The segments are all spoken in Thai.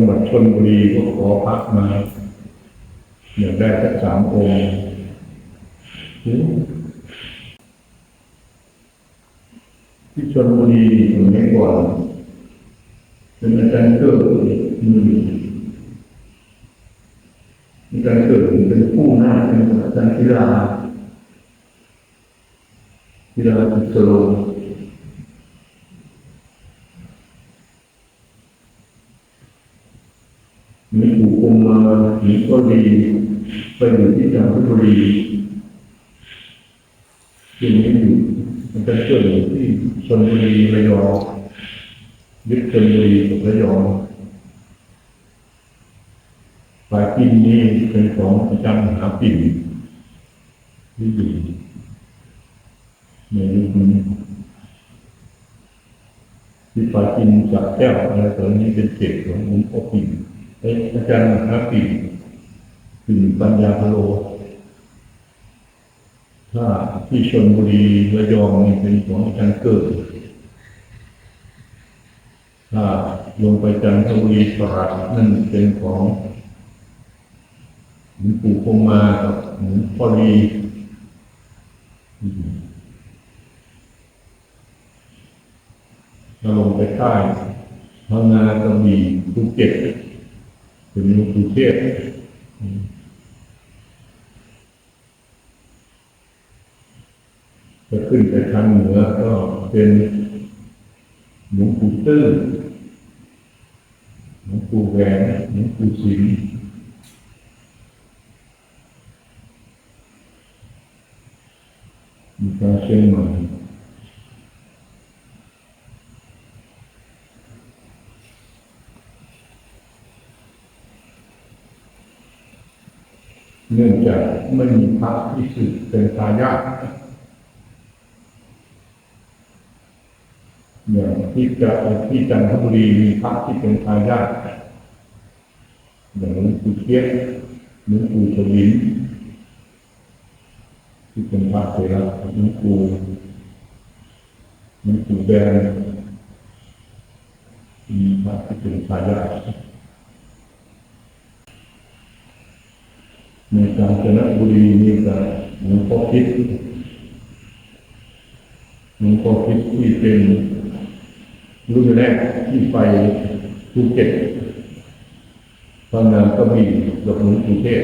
ังหวัดชนบุรีก็ขอพักมาอยากได้สักสามองค์ที่ชนบุรีสมัยก่อนเป็นอาจารย์เกิดอืมอาจารย์เกิดเป็นผู้หน้าเป็นอาจารย์กีฬากีฬาจุสโมีปู่คงมามีก็ดีไปอยู่ที่จันทบุรีที่นี้อยู่มันจะเกิดอยู่ที่ชนบุรีระยองยึดชนบุรีระยองฝ่ายกินนี้เป็นของอาจารย์มหาปิ่นที่อยู่ในยุคนี้ที่ฝ่ายกินจากแก้วอะไรตอนนี้เป็นเขตของหลวงพ่อปิ่น อาจารย์มหาปีปิ่นปัญญาพโล ถ้าที่ชนบุรีระยองนี่เป็นของอาจารย์เกิดถ้าลงไปจันทบุรีตราดนั่นเป็นของหลวงปู่คงมากับหลวงพ่อลีถ้าลงไปใต้พังงากระบี่ภูเก็ต เป็นหลวงปู่เทศจะขึ้นไปทางเหนือก็เป็นหลวงปู่ตื้อหลวงปู่แหวนหลวงปู่สิงห์มีการเชียงใหม่ เนื่องจากไม่มีพระที่สืบเป็นทายาทอย่างที่จะที่จันทบุรีมีพระที่เป็นทายาทอย่างหลวงปู่เทียนหลวงปู่ชวินที่เป็นพระเถระหลวงปู่หลวงปู่แดงมีพระที่เป็นทายาท ในกาญจนบุรีนี่ก็หลวงพ่อคิดหลวงพ่อคิดที่เป็นรุ่นแรกที่ไปภูเก็ตทำงานก็มีกับหลวงปู่เทศ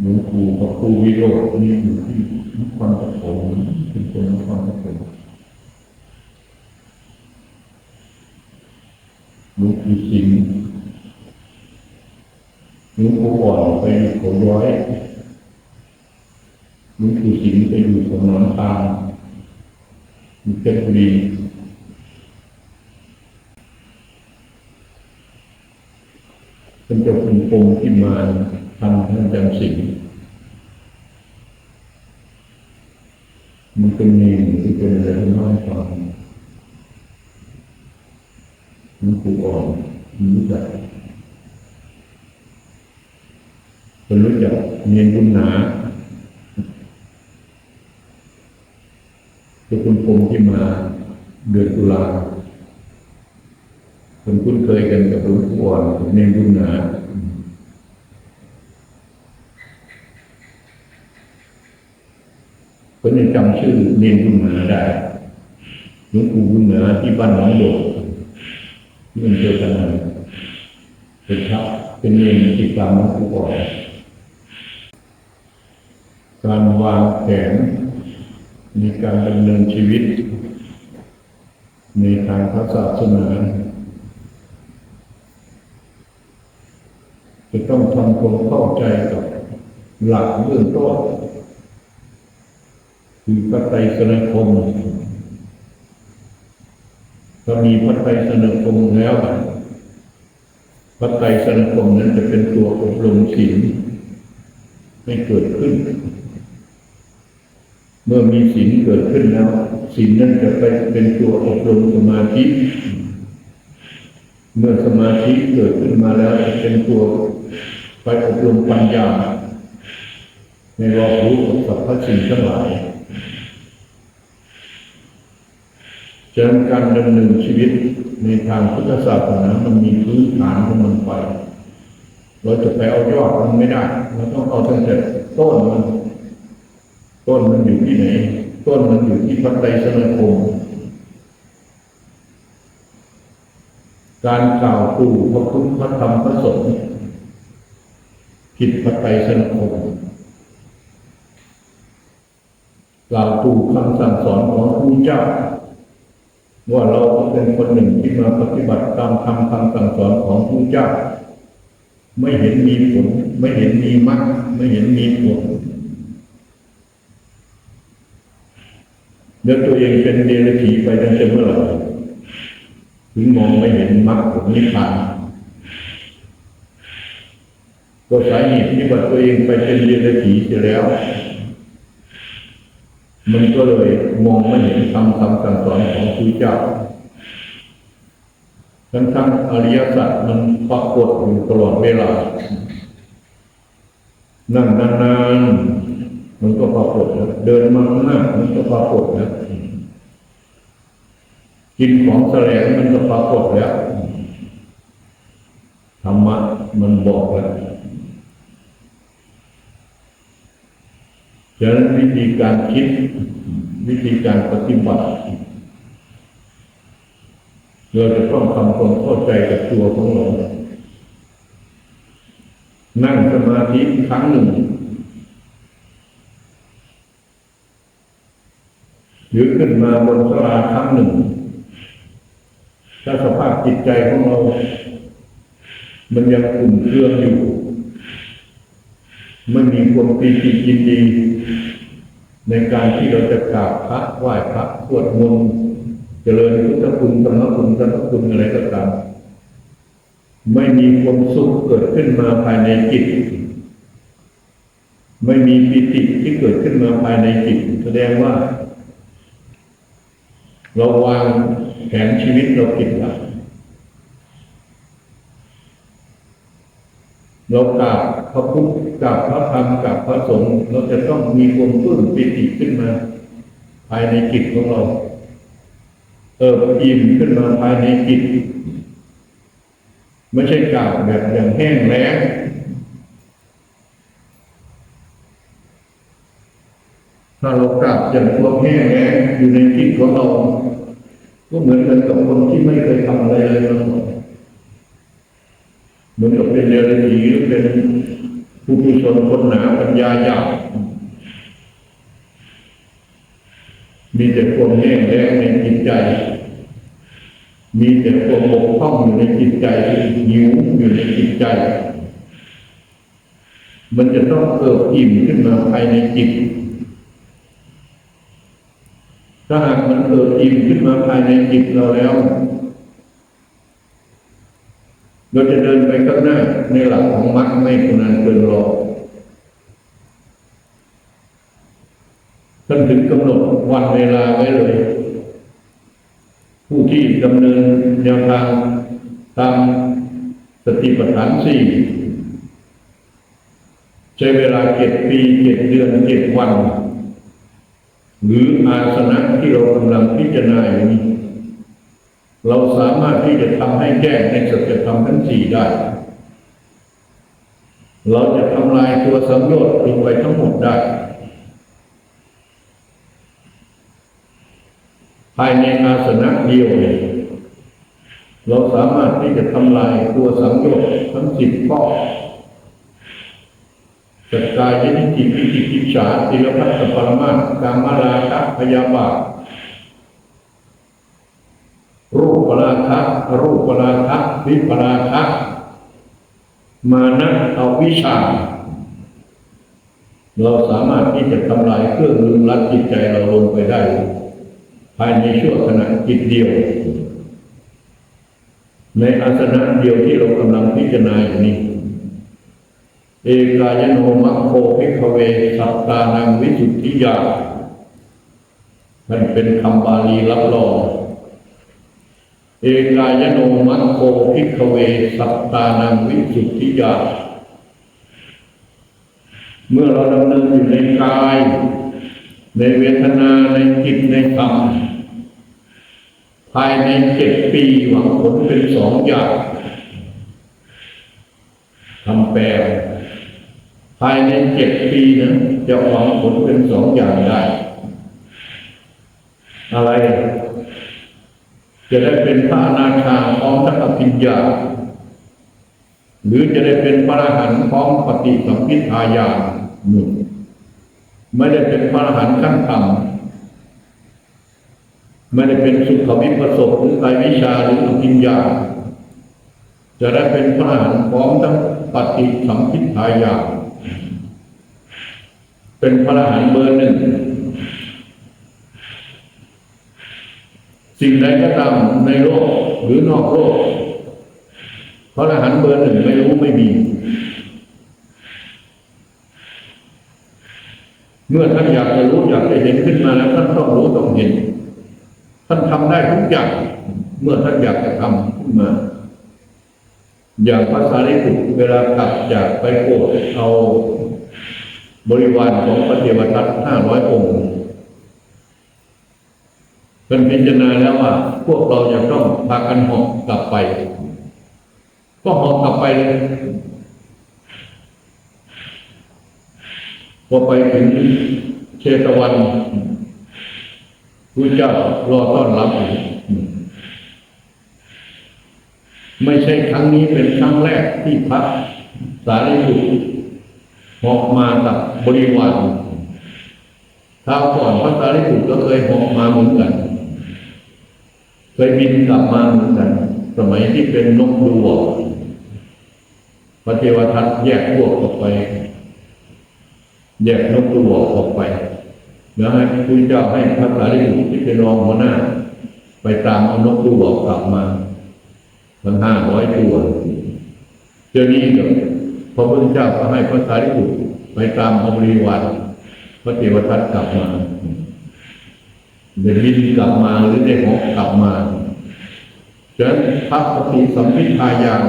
หลวงปู่กับครูวิโรจน์นี่อยู่ที่นครปฐมเป็นคนนครปฐมหลวงปู่สิงห์ หลวงปู่อ่อนไปอยู่เขาย้อยหลวงปู่สิงห์ไปอยู่ของหนอนตาลอยู่เพชรบุรีเป็นเจ้าคุณปงที่มาทำท่านจำสิงมันเป็นเนรที่เป็นอะไรน้อยกว่าหลวงปู่อ่อนรู้จัก คนรู้จักเมียนบุญหนาคือคุณพงที่มาเดือนตุลาคนคุ้นเคยกันกับหลวงพ่อนเมียนบุญหนาคนยังจำชื่อเนียนบุญหนาได้หลวงปู่บุญหนาที่บ้านหนองโดดที่มันเจอกันเป็นพระเป็นเนียนติดตามหลวงปู่อ่อน การวางแผนในการดำเนินชีวิต ในทางพระศาสนาจะต้องทำความเข้าใจกับหลักเบื้องต้นคือพระไตรสนคมถ้ามีพระไตรสนคมแล้วพระไตรสนคมนั้นจะเป็นตัวอบรมศีลให้เกิดขึ้น เมื่อมีศีลเกิดขึ้นแล้วศีลนั้นจะไปเป็นตัวอบรมสมาธิ เมื่อสมาธิเกิดขึ้นมาแล้วจะเป็นตัวไปอบรมปัญญา ในรอบรู้กับพสิ่งทั้งหลายฉะนั้นการดำเนินชีวิตในทางพุทธศาสนา มันมีพื้นฐานของมันไป เราจะไปเอายอดมันไม่ได้ เราต้องเอาตั้งแต่ต้นมัน ต้นมันอยู่ที่ไหน ต้นมันอยู่ที่พระไตรสนคมการกล่าวตู่พระคุณพระธรรมพระสงฆ์ผิดพระไตรสนคมกล่าวตู่คำสั่งสอนของพระเจ้า ว่าเราเป็นคนหนึ่งที่มาปฏิบัติตามคำคำสั่งสอนของพระเจ้า ไม่เห็นมีผล ไม่เห็นมีมรรคไม่เห็นมีผล แล้วตัวเองเป็นเดรัจฉีไปตั้งแต่เมื่อไหร่ถึงมองไม่เห็นมรรคผลนิพพานก็สาเหตุที่ว่าตัวเองไปเป็นเดรัจฉีเสียแล้ว มันก็เลยมองไม่เห็นคำคำสั่งสอนของพระเจ้าทั้งทั้งอริยสัจมันปรากฏอยู่ตลอดเวลา นั่งนานๆ มันก็ปรากฏแล้วเดินมาข้างหน้ามันก็ปรากฏแล้วกินของแสลงมันก็ปรากฏแล้วธรรมะมันบอกแล้วฉะนั้นวิธีการคิด วิธีการปฏิบัติเราจะต้องทำความเข้าใจกับตัวของเรา นั่งสมาธิครั้งหนึ่ง หรือขึ้นมาบนสลาครั้งหนึ่ง ถ้าสภาพจิตใจของเรา มันยังอุ่นเครื่องอยู่ มันมีความปีติยินดี ในการที่เราจะกราบพระไหว้พระสวดมนต์เจริญพุทธคุณธรรมคุณสังฆคุณอะไรก็ตามไม่มีความสุขเกิดขึ้นมาภายในจิต ไม่มีปิติที่เกิดขึ้นมาภายในจิต แสดงว่า เราวางแผนชีวิตเราผิดหลักเรากราบพระพุทธกราบพระธรรมกราบพระสงฆ์เราจะต้องมีความปลื้มปิติขึ้นมา ภายในจิตของเราเอออิ่มขึ้นมาภายในจิตไม่ใช่กราบแบบอย่างแห้งแล้งถ้าเรากราบ อย่างตัวแห้งแล้งอยู่ในจิตของเราก็เหมือนกันกับคนที่ไม่เคยทำอะไรเลยมาก่อนเหมือนกับเป็นเดรัจฉีหรือเป็นผู้ผู้ชนคนหนาปัญญาหยาบมีแต่ความแห้งแล้งในจิตใจ มีแต่ความบกพร่องอยู่ในจิตใจหิวอยู่ในจิตใจ มันจะต้องเกิดอิ่มขึ้นมาภายในจิต ถ้าหากมันเกิดอิ่มขึ้นมาภายในจิตเราแล้ว เราจะเดินไปข้างหน้าในหลักของมรรคไม่คนนั้นเกินรอท่านถึงกำหนดวันเวลาไว้เลย ผู้ที่ดำเนินแนวทางตามสติปัฏฐานสี่ใช้เวลาเจ็ดปีเจ็ดเดือนเจ็ดวัน หรืออาสนะที่เรากำลังพิจารณาอยู่นี้เราสามารถที่จะทำให้แก้งในสัจธรรมทั้งสี่ได้ เราจะทำลายตัวสังโยชน์ลงไปทั้งหมดได้ ภายในอาสนะเดียวเนี่ยเราสามารถที่จะทำลายตัวสังโยชน์ทั้งสิบข้อ จัดกายยิจิวิจิกิจฉาติลพัตตปรมาสกามราคะพยาบาทรูปราคะรูปราคะวิปราคะมานะเอาวิชา เราสามารถที่จะทำลายเครื่องลึงลัดจิตใจเราลงไปได้ ภายในชั่วขณะจิตเดียว ในอาสนะเดียวที่เรากำลังพิจารณาอยู่นี้ เอกายโนมัคโคภิกขเวสัตตานังวิสุทธิยา มันเป็นคำบาลีรับรองเอกายโนมัคโคภิกขเวสัตตานังวิสุทธิยา เมื่อเราดำเนินอยู่ในกาย ในเวทนาในจิตในธรรมภายในเจ็ดปีหวังผลเป็นสองอย่างทำแปล ภายในเจ็ดปีนะจะหวังผลเป็นสองอย่างได้ อะไร จะได้เป็นพระอนาคาพร้อมทั้งอภิญญา หรือจะได้เป็นพระอรหันต์พร้อมปฏิสัมพิทายานหนึ่งไม่ได้เป็นพระอรหันต์ขั้นต่ำไม่ได้เป็นสุขวิปัสสกหรือไตรวิชาหรืออภิญญา จะได้เป็นพระอรหันต์พร้อมทั้งปฏิสัมพิทายาน เป็นพระอรหันต์เบอร์หนึ่ง สิ่งใดก็ตามในโลกหรือนอกโลกพระอรหันต์เบอร์หนึ่งไม่รู้ไม่มี เมื่อท่านอยากจะรู้อยากจะเห็นขึ้นมาแล้วท่านต้องรู้ต้องเห็น ท่านทำได้ทุกอย่าง เมื่อท่านอยากจะทำขึ้นมาอย่างภาษาลิบุตรเวลากลับจากไปโปรดเอา บริวารของพระเทวทัตห้าร้อยองค์เป็นพิจารณาแล้วว่า พวกเราจะต้องพากันหอบกลับไป ก็หอบกลับไปเลยพอไปถึงเชตวันพระเจ้ารอต้อนรับไม่ใช่ครั้งนี้เป็นครั้งแรกที่พระสารีบุตร หอบมากับบริวารคราวก่อนพระสารีบุตรก็เคยหอบมาเหมือนกัน เคยบินกลับมาเหมือนกัน สมัยที่เป็นนกดูวพระเทวทัตแยกพวกออกไป แยกนกดูวออกไปแล้วให้พระเจ้าให้พระสารีบุตรที่เป็นรองหัวหน้า ไปตามเอานกดูวกลับมาทั้งห้าร้อยตัวเจ้านี้ก็ พระพุทธเจ้าก็ให้พระสารีบุตรไปตามอาบริวารพระเทวทัตกลับมาเดินบินกลับมาหรือได้หอกกลับมาฉะนั้นพระปฏิสัมพิทายาน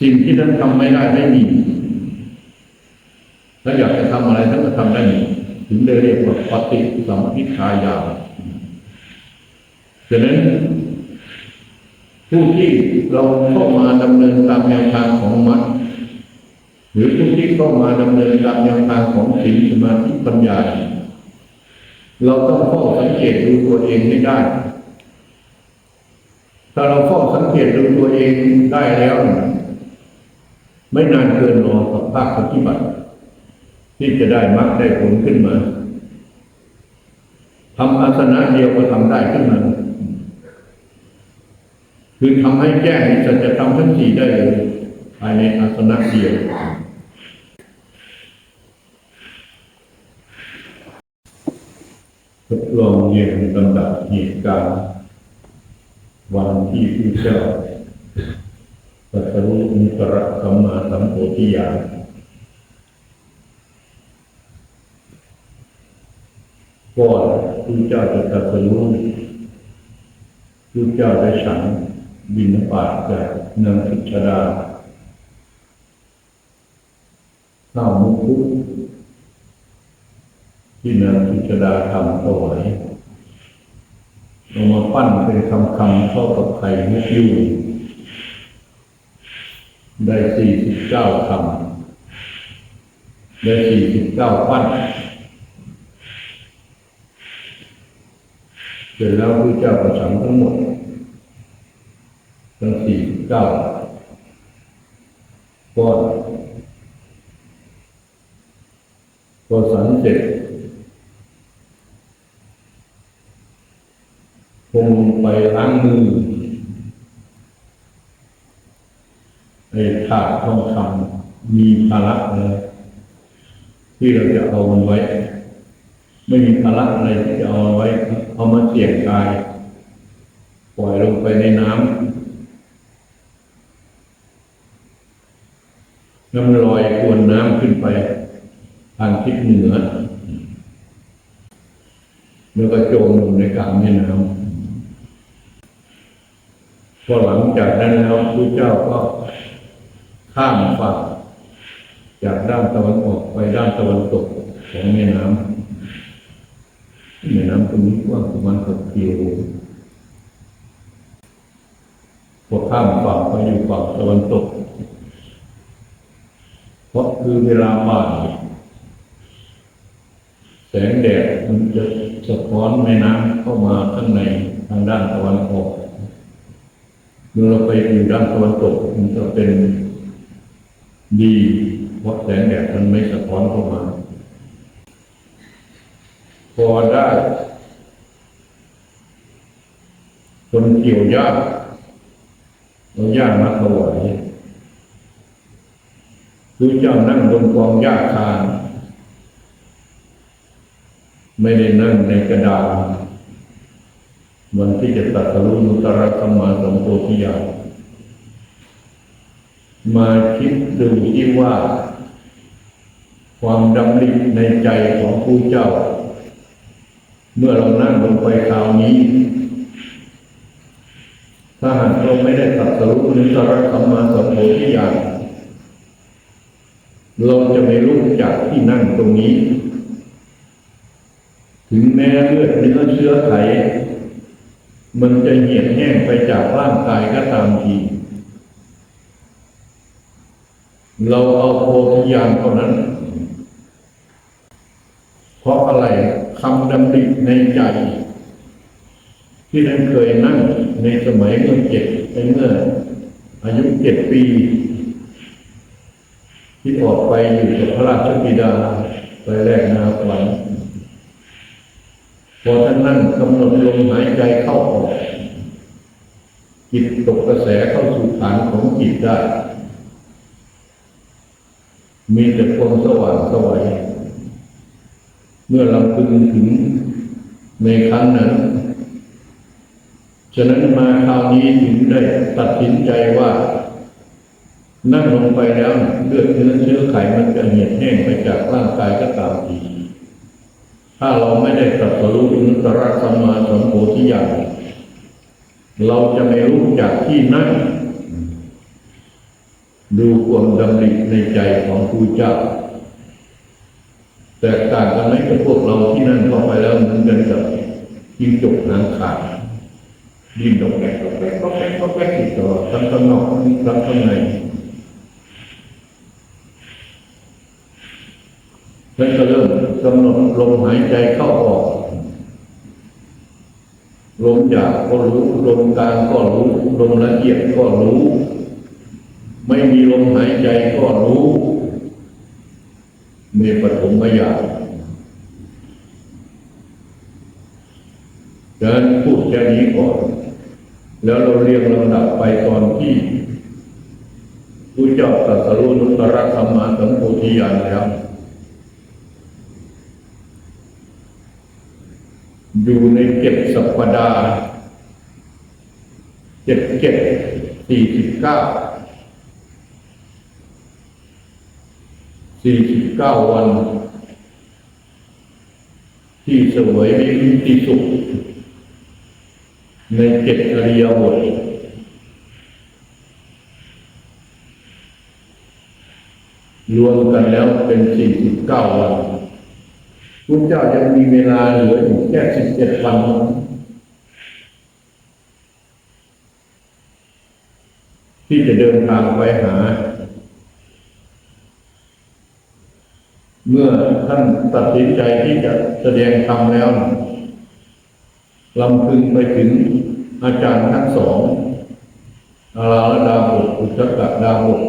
สิ่งที่ท่านทำไม่ได้ไม่มีถ้าอยากจะทำอะไรท่านก็ทำได้ถึงได้เรียกว่าปฏิสัมพิทายานฉะนั้น ผู้ที่เราเข้ามาดำเนินตามแนวทางของมัดหรือผู้ที่เข้ามาดำเนินตามแนวทางของศีลสมาธิปัญญา เราต้องเฝ้าสังเกตดูตัวเองให้ได้ ถ้าเราเฝ้าสังเกตดูตัวเองได้แล้วไม่นานเกินรอกับภาคปฏิบัติ ที่จะได้มรรคได้ผลขึ้นมาทำอาสนะเดียวก็ทำได้ขึ้นมา คือทำให้แจ้งจะจะทำทั้งสี่ได้เลยภายในอาสนะเดียวทดลองเรียนลำดับเหตุการณ์วันที่พระเจ้าตรัสรู้อุตระสัมมาสัมโพธิญาณก่อนพระเจ้าจะตรัสรู้เจ้าได้ฉัน บินบาตจากนางสุชดาข้าวมุกุที่นางสุชดาทำถวายเอามาปั้นเป็นคำคำเข้ากับไข่มุกยูได้สี่สิบเก้าคำได้สี่สิบเก้าปั้นเสร็จแล้วพระเจ้าประสังทั้งหมด ทั้งสี่เก้าก้อนพอสันเสร็จคงไปล้างมือในถาดทองคำมีภาระอะไรที่เราจะเอามันไว้ ไม่มีภาระอะไรที่จะเอาไว้ เอามาเสี่ยงกาย ปล่อยลงไปในน้ำ น้ำลอยควนน้ำขึ้นไป ทางทิศเหนือ แล้วก็จมลงในกลางแม่น้ำพอหลังจากนั้นแล้วพระเจ้าก็ข้ามฝั่งจากด้านตะวันออกไปด้านตะวันตกของแม่น้ำแม่น้ำตรงนี้กว้างประมาณหกกิโลพอข้ามฝั่งไปอยู่ฝั่งตะวันตก เพราะคือเวลาบ่ายแสงแดดมันจะสะท้อนแม่น้ำเข้ามาข้างในทางด้านตะวันออกเมื่อเราไปอยู่ด้านตะวันตกมันจะเป็นดีเพราะแสงแดดมันไม่สะท้อนเข้ามา พอได้คนเกี่ยวหญ้าเอาหญ้ามาถวาย คือเจ้านั่งบนกองหญ้าคานไม่ได้นั่งในกระดานวันที่จะตัดสรุนุตระสัมาสัมโพธิญาณมาคิดดูที่ว่า ความดำริในใจของผู้เจ้า เมื่อเรานั่งลงไปคราวนี้ ถ้าหากเราไม่ได้ตัดสรุนิสระสัมาสัมโพธิญาณ เราจะไม่รู้จักที่นั่งตรงนี้ ถึงแม้เลือดเนื้อเชื้อไข มันจะเหี่ยวแห้งไปจากร่างกายก็ตามทีเราเอาโพธิญาณเท่านั้น เพราะอะไรคำดำริในใจ ที่นั้นเคยนั่งในสมัยเมื่อเจ็ดเมื่ออายุเจ็ดปี ที่ออกไปอยู่กับพระราชบิดาไปแรกนาขวัญพอท่านนั่งกำหนดลมหายใจเข้าออก จิตตกกระแสเข้าสู่ฐานของจิตได้ มีแต่ความสว่างสวัยเมื่อเราพึงถึงในครั้งนั้น ฉะนั้นมาคราวนี้ถึงได้ตัดสินใจว่า นั่งลงไปแล้วเลือดเนื้อเชื้อไขมันจะเหี่ยวแห้งไปจากร่างกายก็ตามทีถ้าเราไม่ได้ตรัสรู้นุตตรสัมมาสัมโพธิญาณเราจะไม่รู้จักที่นั่งดูความดำริในใจของผู้เจ้าแตกต่างกันไหมกับพวกเราที่นั่นเข้าไปแล้วเหมือนกันกับจิ้งจกหางขาดดิ้นดอกแกกดอกแกกดอกแกกดอกแกกติดต่อทั้งข้างนอกทั้งข้างใน แล้วก็เริ่มกำหนดลมหายใจเข้าออก ลมหยาบก็รู้ ลมกลางก็รู้ ลมละเอียดก็รู้ ไม่มีลมหายใจก็รู้มีปฐมยามการพูดแค่นี้ก่อน แล้วเราเรียงลำดับไปตอนที่ผู้เจ้าตรัสรู้นุตตรสัมมาสัมโพธิญาณแล้ว อยู่ในเจ็ดสัปดาห์เจ็ดเจ็ดสี่สิบเก้าสี่สิบเก้าวัน ที่เสวยวิมุตติสุข ในเจ็ดอริยบทรวมกันแล้วเป็นสี่สิบเก้าวัน พระเจ้ายังมีเวลาเหลืออยู่แค่สิบเจ็ดวันเท่านั้นที่จะเดินทางไปหา เมื่อท่านตัดสินใจที่จะแสดงธรรมแล้วลำพึงไปถึงอาจารย์ทั้งสองอาราลดาบทอุจกะดาบท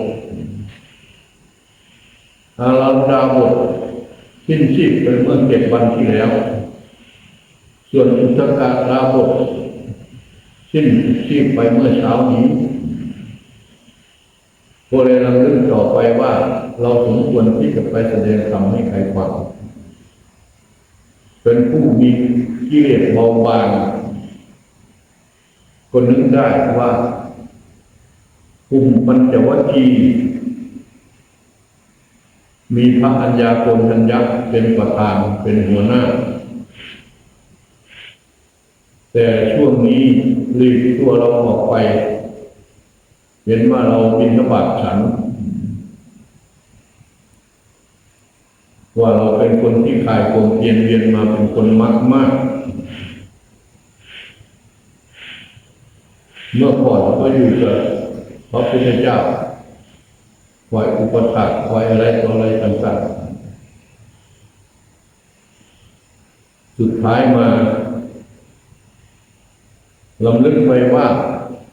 อาราลดาบท สิ้นชีพไปเมื่อเจ็ดวันที่แล้ว ส่วนอุจกะดาบทสิ้นชีพไปเมื่อเช้านี้ก็เลยเราเรื่องต่อไปว่า เราสมควรที่จะไปแสดงธรรมให้ใครฟังเป็นผู้มีกิเลสเบาบางก็นึกได้ว่า กลุ่มปัญจวัคคีย์ มีพระอัญญาโกณทัญญะเป็นประธานเป็นหัวหน้า แต่ช่วงนี้รีบตัวเราออกไป เห็นว่าเราบินทบาทฉัน ว่าเราเป็นคนที่ขายคงเพียนเวียนมาเป็นคนมักมาก เมื่อก่อนก็อยู่กับพระพุทธเจ้า คอยอุปถัมภ์คอยอะไรต่ออะไรต่างๆ สุดท้ายมาลำลึกไปว่า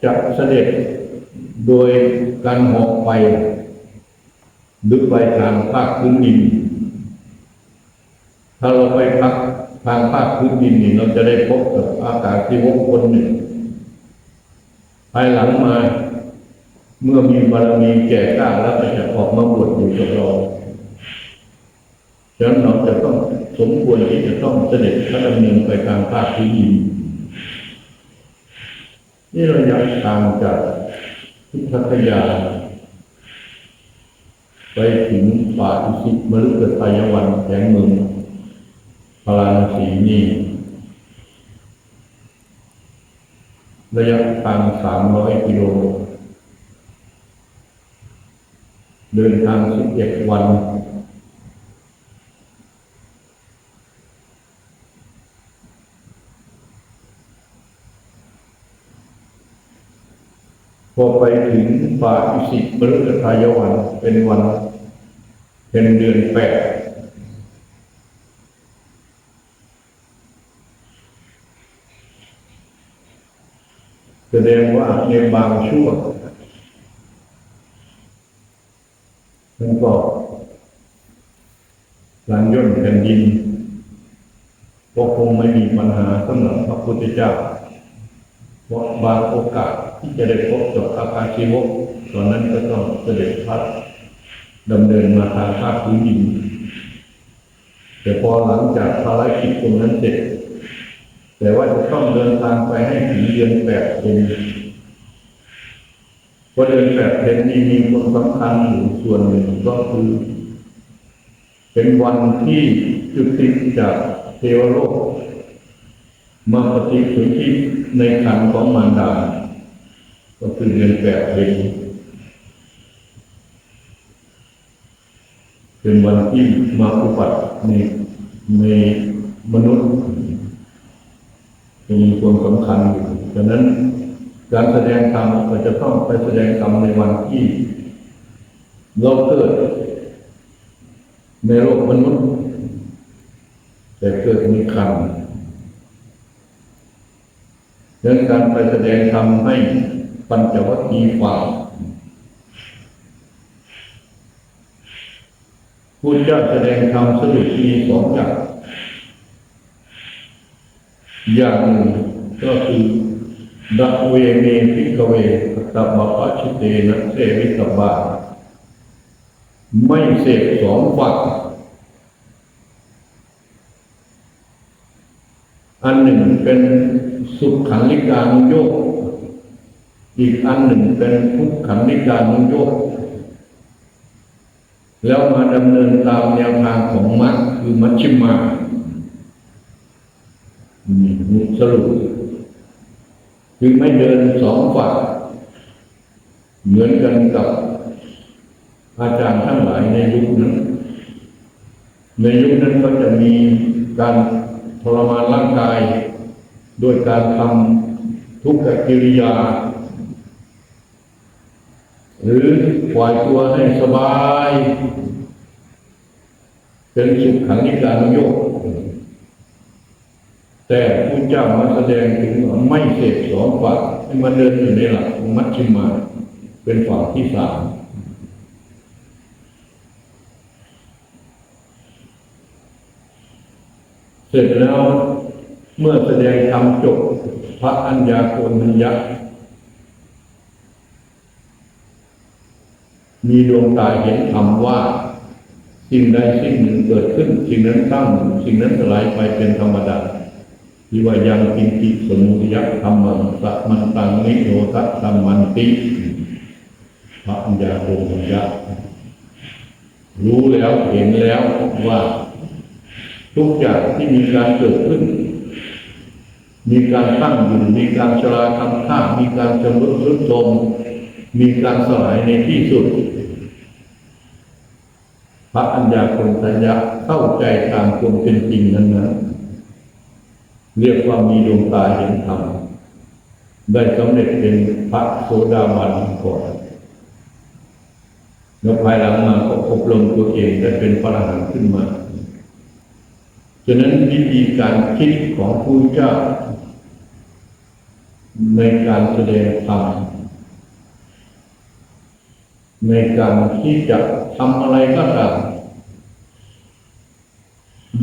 จะเสด็จโดยการหอกไปดึกไปทางภาคพื้นดิน ถ้าเราไปพักทางภาคพื้นดินนี่เราจะได้พบกับอากาศที่วกคนหนึ่งภายหลังมา เมื่อมีบารมีแก่กล้าแล้วก็จะออกมาบวชอยู่กับเราฉะนั้นเราจะต้องสมควรที่จะต้องเสด็จพระดำเนินไปทางภาคพื้นดินนี่ระยะทางจากพุทธคยา ไปถึงป่าอิสิมฤคทายวันแห่งเมืองพาราณสีนี่ระยะทางสามร้อยกิโลเเดินทางสิบเอ็ดวัน พอไปถึงป่าอิสิมฤคทายวัน เป็นวัน เป็นเดือนแปดแสดงว่าในบางช่วง มันก็การย่นแผ่นดินก็คงไม่มีปัญหาสำหรับพระพุทธเจ้าเพราะบางโอกาสที่จะได้พบกับอาคาชีวกตอนนั้นก็ต้องเสด็จพัดดำเนินมาทางภาคพื้นดิน แต่พอหลังจากภารกิจตรงนั้นเสร็จ แต่ว่าจะต้องเดินทางไปให้ถึงเดือนแปดเป็น พอเดือนแปดเป็นนี่มีคนสำคัญอยู่ส่วนหนึ่งก็คือ เป็นวันที่จุติจากเทวโลกมาปฏิสนธิในขันของมารดา ก็คือเดือนแปดเป็นเป็นวันที่มาอุบัติในในมนุษย์มีความสำคัญอยู่ฉะนั้น การแสดงธรรมก็จะต้องไปแสดงธรรมในวันที่เราเกิดในโลกมนุษย์ แต่เกิดมีคันดังการไปแสดงธรรมให้ปัญจวัคคีย์ฟังพุทธเจ้าแสดงธรรมสรุปมีสองอย่างอย่างหนึ่งก็คือ ดักเวเมพิกเวตับบปัชิเตนะเสวิตบาไม่เสพสองฝักอันหนึ่งเป็นสุขขันลิกานุโยก อีกอันหนึ่งเป็นทุกขันลิกานุโยก แล้วมาดำเนินตามแนวทางของมรรคคือมัชฌิมานี่สรุป คือไม่เดินสองฝั่งเหมือนกันกับอาจารย์ทั้งหลายในยุคนั้น ในยุคนั้นก็จะมีการทรมานร่างกาย โดยการทำทุกขกิริยา หรือปล่อยตัวให้สบาย เป็นสุขขันธิการโยก แต่ผู้เจ้ามาแสดงถึงไม่เสพสองฝั่งให้มาเดินอยู่ในหลักมัชฌิมา เป็นฝั่งที่สามเสร็จแล้วเมื่อแสดงธรรมจบพระอัญญาโกณัญญะมีดวงตาเห็นธรรมว่า สิ่งใดสิ่งหนึ่งเกิดขึ้น สิ่งนั้นตั้งสิ่งนั้นสลายไปเป็นธรรมดา ที่ว่ายังกินติสมุทยักธรรมังสัมันตังนิโรธธรรมันติพระัญญาโกณัญญะรู้แล้วเห็นแล้วว่า ทุกอย่างที่มีการเกิดขึ้น มีการตั้งอยู่ มีการชราคำท่ามีการชำรุดรุดโทรมมีการสลายในที่สุด พระอัญญาโกณทัญญะเข้าใจตามความเป็นจริงนั้นนะ เรียกว่ามีดวงตาเห็นธรรมได้สำเร็จเป็นพระโสดาบันก่อนแล้วภายหลังมาก็อบรมตัวเองได้เป็นพระอรหันต์ขึ้นมาฉะนั้นวิธีการคิดของพระเจ้า ในการแสดงธรรมในการที่จะทำอะไรก็ตาม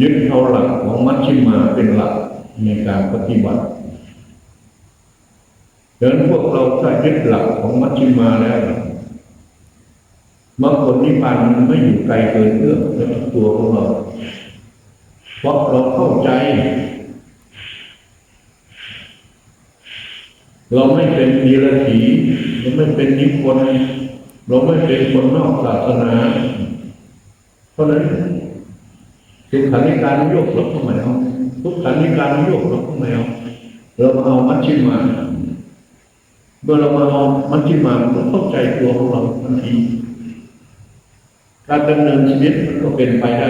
ยึดเอาหลักของมัชฌิมาเป็นหลัก ในการปฏิบัติดังนั้นพวกเราถ้ายึดหลักของมัชฌิมาแล้วมรรคผลนิพพานมันไม่อยู่ไกลเกินเอื้อมในตัวของเราเพราะเราเข้าใจ เราไม่เป็นดีรถีเราไม่เป็นนิพนธ์เราไม่เป็นคนนอกศาสนา เพราะฉะนั้ นทุกขันธิการโยกเราก็ไม่เอาทุกขันธิการโยกเราก็ไม่เอาเรามาเอามัชฌิมาเมื่อเรามาเอามัชฌิมาเราเข้าใจตัวของเราทันทีการดำเนินชีวิตมันก็เป็นไปได้